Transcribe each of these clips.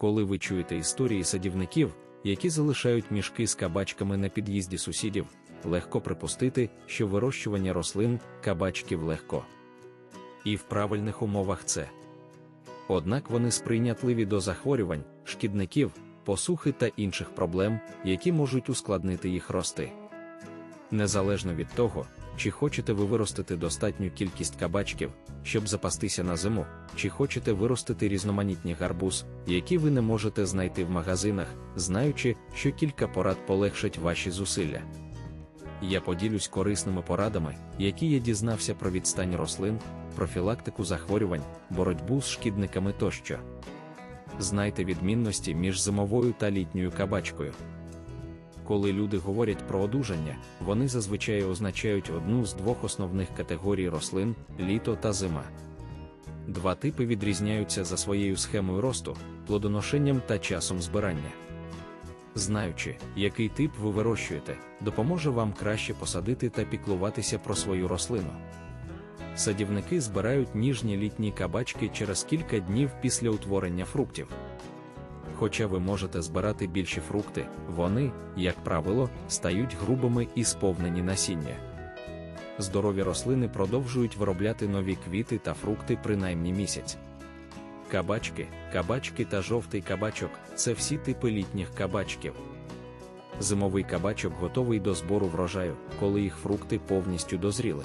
коли ви чуєте історії садівників, які залишають мішки з кабачками на під'їзді сусідів, легко припустити, що вирощування рослин кабачків легко. І в правильних умовах це. Однак вони сприйнятливі до захворювань, шкідників, посухи та інших проблем, які можуть ускладнити їх рости. Незалежно від того, чи хочете ви виростити достатню кількість кабачків, щоб запастися на зиму, чи хочете виростити різноманітні гарбуз, які ви не можете знайти в магазинах, знаючи, що кілька порад полегшать ваші зусилля. Я поділюсь корисними порадами, які я дізнався про відстань рослин, профілактику захворювань, боротьбу з шкідниками тощо. Знайте відмінності між зимовою та літньою кабачкою. Коли люди говорять про одужання, вони зазвичай означають одну з двох основних категорій рослин літо та зима. Два типи відрізняються за своєю схемою росту, плодоношенням та часом збирання. Знаючи, який тип ви вирощуєте, допоможе вам краще посадити та піклуватися про свою рослину. Садівники збирають ніжні літні кабачки через кілька днів після утворення фруктів. Хоча ви можете збирати більші фрукти, вони, як правило, стають грубими і сповнені насіння. Здорові рослини продовжують виробляти нові квіти та фрукти принаймні місяць. Кабачки, кабачки та жовтий кабачок це всі типи літніх кабачків. Зимовий кабачок готовий до збору врожаю, коли їх фрукти повністю дозріли.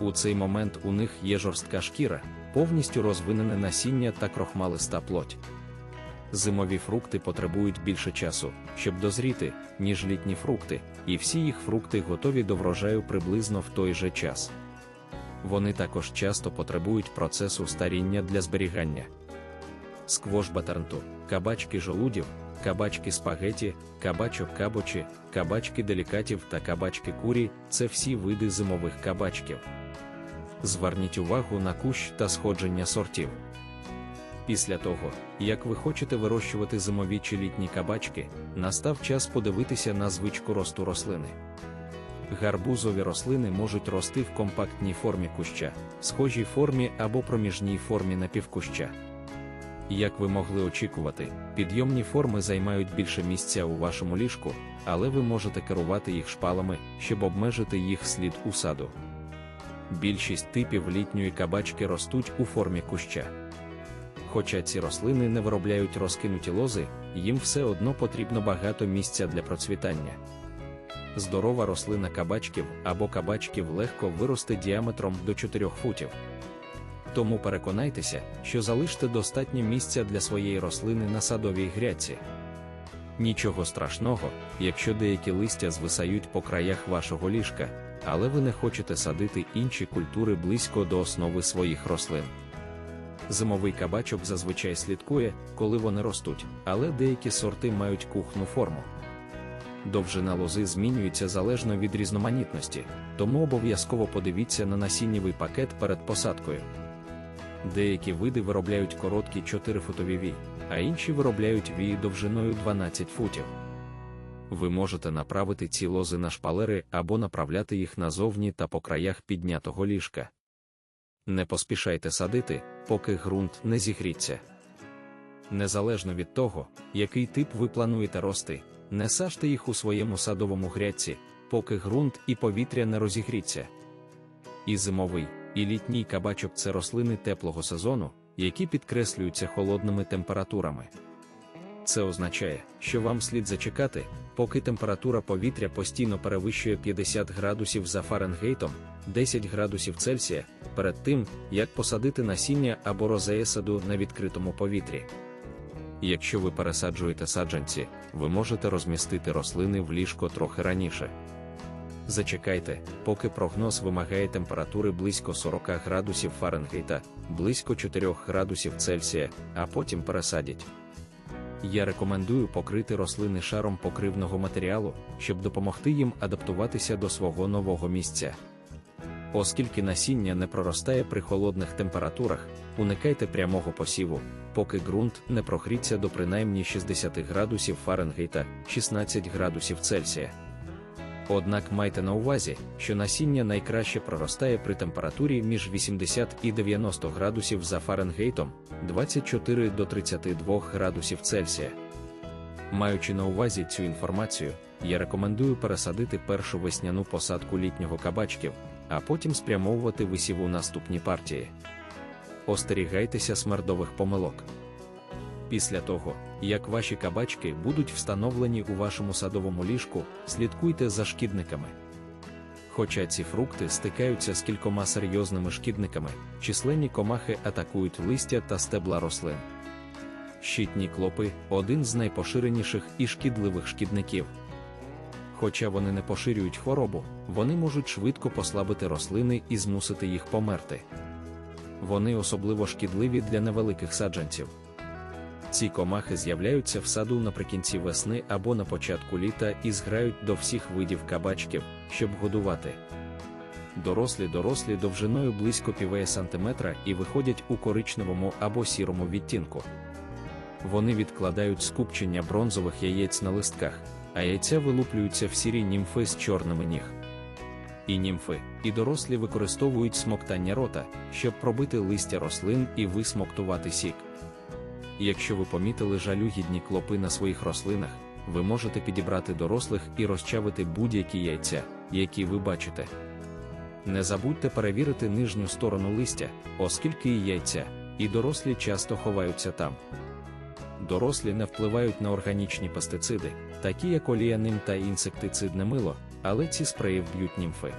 У цей момент у них є жорстка шкіра, повністю розвинене насіння та крохмалиста плоть. Зимові фрукти потребують більше часу, щоб дозріти, ніж літні фрукти, і всі їх фрукти готові до врожаю приблизно в той же час. Вони також часто потребують процесу старіння для зберігання. Сквош батарнту, кабачки жолудів, кабачки спагеті, кабачок кабочі, кабачки делікатів та кабачки курі це всі види зимових кабачків. Зверніть увагу на кущ та сходження сортів. Після того, як ви хочете вирощувати зимові чи літні кабачки, настав час подивитися на звичку росту рослини. Гарбузові рослини можуть рости в компактній формі куща, схожій формі або проміжній формі напівкуща. Як ви могли очікувати, підйомні форми займають більше місця у вашому ліжку, але ви можете керувати їх шпалами, щоб обмежити їх слід у саду. Більшість типів літньої кабачки ростуть у формі куща. Хоча ці рослини не виробляють розкинуті лози, їм все одно потрібно багато місця для процвітання. Здорова рослина кабачків або кабачків легко виросте діаметром до 4 футів. Тому переконайтеся, що залиште достатньо місця для своєї рослини на садовій грядці. Нічого страшного, якщо деякі листя звисають по краях вашого ліжка, але ви не хочете садити інші культури близько до основи своїх рослин. Зимовий кабачок зазвичай слідкує, коли вони ростуть, але деякі сорти мають кухну форму. Довжина лози змінюється залежно від різноманітності, тому обов'язково подивіться на насіннєвий пакет перед посадкою. Деякі види виробляють короткі 4-футові вій, а інші виробляють вії довжиною 12 футів. Ви можете направити ці лози на шпалери або направляти їх назовні та по краях піднятого ліжка. Не поспішайте садити, поки ґрунт не зігріться. Незалежно від того, який тип ви плануєте рости, не сажте їх у своєму садовому грядці, поки ґрунт і повітря не розігріться. І зимовий, і літній кабачок це рослини теплого сезону, які підкреслюються холодними температурами. Це означає, що вам слід зачекати, поки температура повітря постійно перевищує 50 градусів за Фаренгейтом, 10 градусів Цельсія, перед тим, як посадити насіння або розея саду на відкритому повітрі. Якщо ви пересаджуєте саджанці, ви можете розмістити рослини в ліжко трохи раніше. Зачекайте, поки прогноз вимагає температури близько 40 градусів Фаренгейта, близько 4 градусів Цельсія, а потім пересадіть. Я рекомендую покрити рослини шаром покривного матеріалу, щоб допомогти їм адаптуватися до свого нового місця. Оскільки насіння не проростає при холодних температурах, уникайте прямого посіву, поки ґрунт не прогріться до принаймні 60 градусів Фаренгейта 16 градусів Цельсія. Однак майте на увазі, що насіння найкраще проростає при температурі між 80 і 90 градусів за Фаренгейтом 24 до 32 градусів Цельсія. Маючи на увазі цю інформацію, я рекомендую пересадити першу весняну посадку літнього кабачків, а потім спрямовувати висіву наступні партії. Остерігайтеся смердових помилок. Після того, як ваші кабачки будуть встановлені у вашому садовому ліжку, слідкуйте за шкідниками. Хоча ці фрукти стикаються з кількома серйозними шкідниками, численні комахи атакують листя та стебла рослин. Щитні клопи один з найпоширеніших і шкідливих шкідників. Хоча вони не поширюють хворобу, вони можуть швидко послабити рослини і змусити їх померти. Вони особливо шкідливі для невеликих саджанців. Ці комахи з'являються в саду наприкінці весни або на початку літа і зграють до всіх видів кабачків, щоб годувати. Дорослі дорослі довжиною близько півеє сантиметра і виходять у коричневому або сірому відтінку. Вони відкладають скупчення бронзових яєць на листках, а яйця вилуплюються в сірі німфи з чорними ніг. І німфи, і дорослі використовують смоктання рота, щоб пробити листя рослин і висмоктувати сік. Якщо ви помітили жалюгідні клопи на своїх рослинах, ви можете підібрати дорослих і розчавити будь-які яйця, які ви бачите. Не забудьте перевірити нижню сторону листя, оскільки і яйця, і дорослі часто ховаються там. Дорослі не впливають на органічні пестициди, такі як оліяним та інсектицидне мило, але ці спреї вб'ють німфи.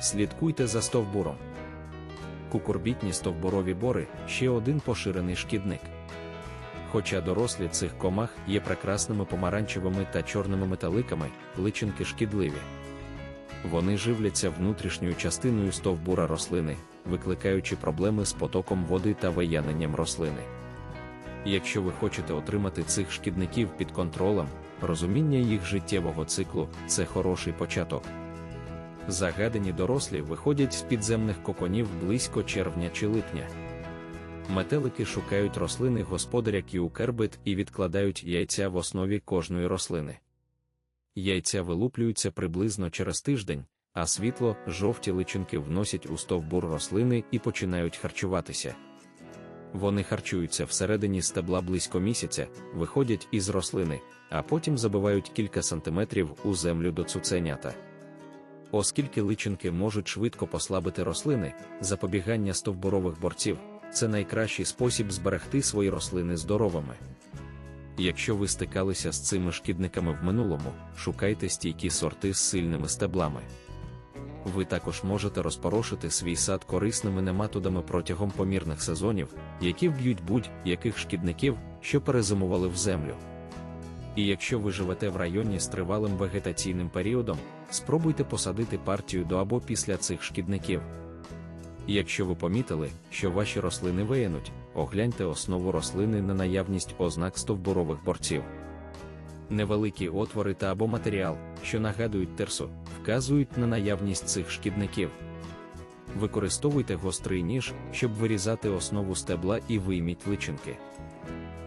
Слідкуйте за стовбуром. Кукурбітні стовбурові бори ще один поширений шкідник. Хоча дорослі цих комах є прекрасними помаранчевими та чорними металиками, личинки шкідливі. Вони живляться внутрішньою частиною стовбура рослини, викликаючи проблеми з потоком води та вияненням рослини. Якщо ви хочете отримати цих шкідників під контролем, розуміння їх життєвого циклу це хороший початок. Загадані дорослі виходять з підземних коконів близько червня чи липня. Метелики шукають рослини господаря кіукербит і відкладають яйця в основі кожної рослини. Яйця вилуплюються приблизно через тиждень, а світло, жовті личинки вносять у стовбур рослини і починають харчуватися. Вони харчуються всередині стебла близько місяця, виходять із рослини, а потім забивають кілька сантиметрів у землю до цуценята. Оскільки личинки можуть швидко послабити рослини, запобігання стовбурових борців це найкращий спосіб зберегти свої рослини здоровими. Якщо ви стикалися з цими шкідниками в минулому, шукайте стійкі сорти з сильними стеблами. Ви також можете розпорошити свій сад корисними нематодами протягом помірних сезонів, які вб'ють будь-яких шкідників, що перезимували в землю. І якщо ви живете в районі з тривалим вегетаційним періодом, спробуйте посадити партію до або після цих шкідників. Якщо ви помітили, що ваші рослини виянуть, огляньте основу рослини на наявність ознак стовбурових борців. Невеликі отвори та або матеріал, що нагадують терсу, вказують на наявність цих шкідників. Використовуйте гострий ніж, щоб вирізати основу стебла і вийміть личинки.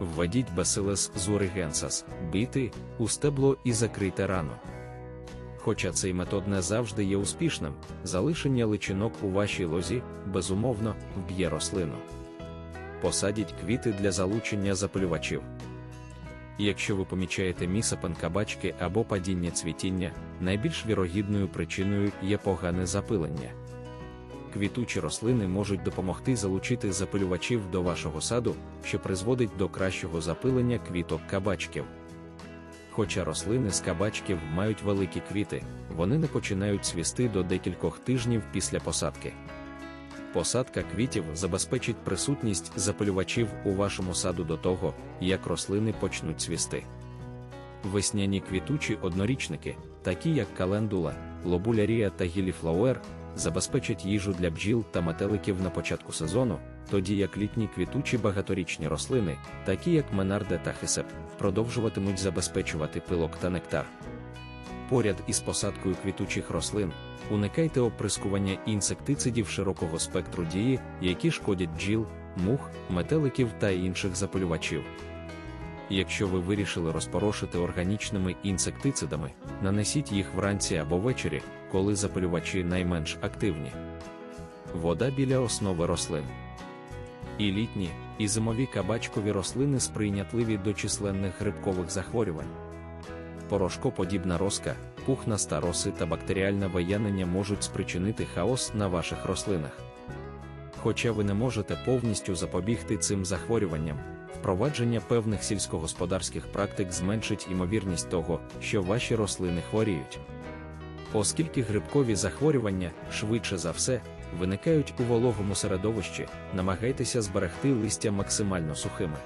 Введіть Bacillus zurigensas, біти, у стебло і закрийте рану. Хоча цей метод не завжди є успішним, залишення личинок у вашій лозі, безумовно, вб'є рослину. Посадіть квіти для залучення запалювачів. Якщо ви помічаєте місапен кабачки або падіння цвітіння, найбільш вірогідною причиною є погане запилення. Квітучі рослини можуть допомогти залучити запилювачів до вашого саду, що призводить до кращого запилення квіток кабачків. Хоча рослини з кабачків мають великі квіти, вони не починають цвісти до декількох тижнів після посадки. Посадка квітів забезпечить присутність запилювачів у вашому саду до того, як рослини почнуть цвісти. Весняні квітучі однорічники, такі як календула, лобулярія та гіліфлауер, забезпечать їжу для бджіл та метеликів на початку сезону, тоді як літні квітучі багаторічні рослини, такі як менарде та хисеп, продовжуватимуть забезпечувати пилок та нектар. Поряд із посадкою квітучих рослин, уникайте оприскування інсектицидів широкого спектру дії, які шкодять бджіл, мух, метеликів та інших запалювачів. Якщо ви вирішили розпорошити органічними інсектицидами, нанесіть їх вранці або ввечері, коли запилювачі найменш активні. Вода біля основи рослин. І літні, і зимові кабачкові рослини сприйнятливі до численних грибкових захворювань. Порошкоподібна роска, пухнаста роси та бактеріальне виянення можуть спричинити хаос на ваших рослинах. Хоча ви не можете повністю запобігти цим захворюванням, впровадження певних сільськогосподарських практик зменшить імовірність того, що ваші рослини хворіють. Оскільки грибкові захворювання, швидше за все, виникають у вологому середовищі, намагайтеся зберегти листя максимально сухими.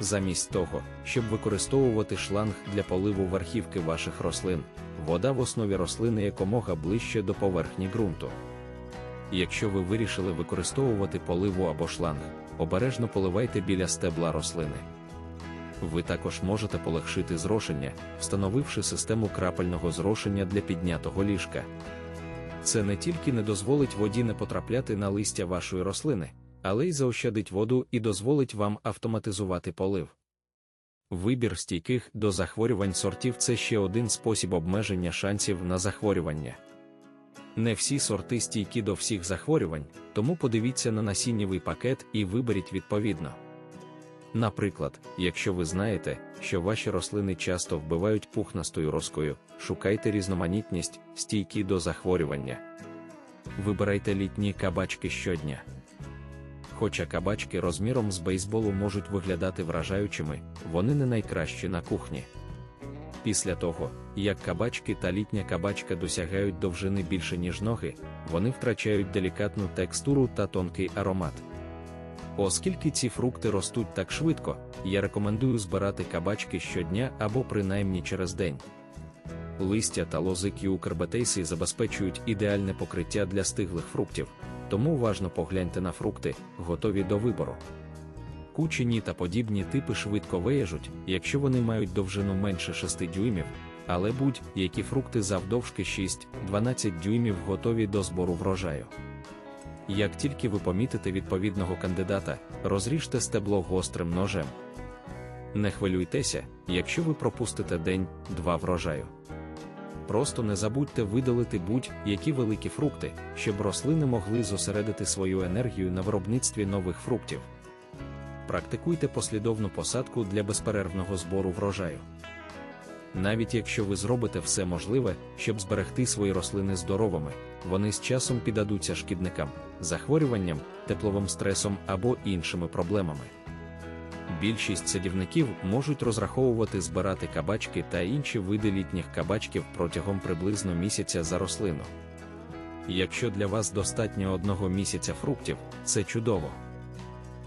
Замість того, щоб використовувати шланг для поливу верхівки ваших рослин, вода в основі рослини якомога ближче до поверхні ґрунту. Якщо ви вирішили використовувати поливу або шланг, обережно поливайте біля стебла рослини. Ви також можете полегшити зрошення, встановивши систему крапельного зрошення для піднятого ліжка. Це не тільки не дозволить воді не потрапляти на листя вашої рослини, але й заощадить воду і дозволить вам автоматизувати полив. Вибір стійких до захворювань сортів це ще один спосіб обмеження шансів на захворювання. Не всі сорти стійкі до всіх захворювань, тому подивіться на насіннєвий пакет і виберіть відповідно. Наприклад, якщо ви знаєте, що ваші рослини часто вбивають пухнастою роскою, шукайте різноманітність, стійкі до захворювання. Вибирайте літні кабачки щодня. Хоча кабачки розміром з бейсболу можуть виглядати вражаючими, вони не найкращі на кухні. Після того, як кабачки та літня кабачка досягають довжини більше, ніж ноги, вони втрачають делікатну текстуру та тонкий аромат. Оскільки ці фрукти ростуть так швидко, я рекомендую збирати кабачки щодня або принаймні через день. Листя та лози кюкербетейси забезпечують ідеальне покриття для стиглих фруктів, тому уважно погляньте на фрукти, готові до вибору. Кучені та подібні типи швидко виїжуть, якщо вони мають довжину менше 6 дюймів, але будь-які фрукти завдовжки 6-12 дюймів готові до збору врожаю. Як тільки ви помітите відповідного кандидата, розріжте стебло гострим ножем. Не хвилюйтеся, якщо ви пропустите день-два врожаю. Просто не забудьте видалити будь-які великі фрукти, щоб рослини могли зосередити свою енергію на виробництві нових фруктів. Практикуйте послідовну посадку для безперервного збору врожаю. Навіть якщо ви зробите все можливе, щоб зберегти свої рослини здоровими, вони з часом піддадуться шкідникам, захворюванням, тепловим стресом або іншими проблемами. Більшість садівників можуть розраховувати збирати кабачки та інші види літніх кабачків протягом приблизно місяця за рослину. Якщо для вас достатньо одного місяця фруктів, це чудово.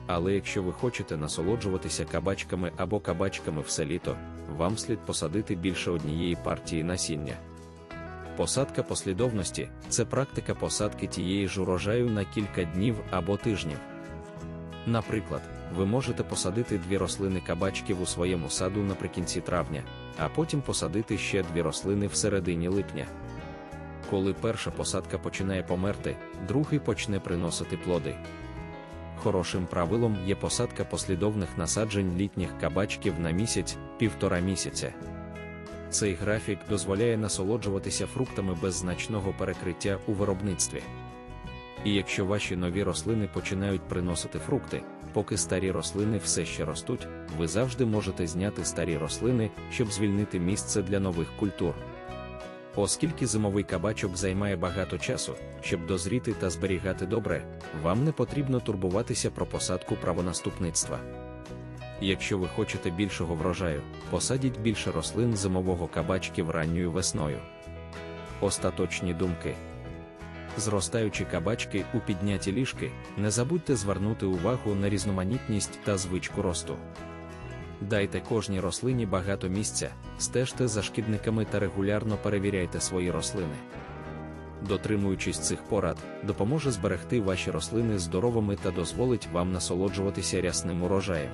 Але якщо ви хочете насолоджуватися кабачками або кабачками все літо, вам слід посадити більше однієї партії насіння. Посадка послідовності це практика посадки тієї ж урожаю на кілька днів або тижнів. Наприклад, ви можете посадити дві рослини кабачків у своєму саду наприкінці травня, а потім посадити ще дві рослини в середині липня. Коли перша посадка починає померти, другий почне приносити плоди. Хорошим правилом є посадка послідовних насаджень літніх кабачків на місяць, півтора місяця. Цей графік дозволяє насолоджуватися фруктами без значного перекриття у виробництві. І якщо ваші нові рослини починають приносити фрукти, поки старі рослини все ще ростуть, ви завжди можете зняти старі рослини, щоб звільнити місце для нових культур. Оскільки зимовий кабачок займає багато часу, щоб дозріти та зберігати добре, вам не потрібно турбуватися про посадку правонаступництва. Якщо ви хочете більшого врожаю, посадіть більше рослин зимового кабачків ранньою весною. Остаточні думки. Зростаючи кабачки у підняті ліжки, не забудьте звернути увагу на різноманітність та звичку росту. Дайте кожній рослині багато місця, стежте за шкідниками та регулярно перевіряйте свої рослини. Дотримуючись цих порад, допоможе зберегти ваші рослини здоровими та дозволить вам насолоджуватися рясним урожаєм.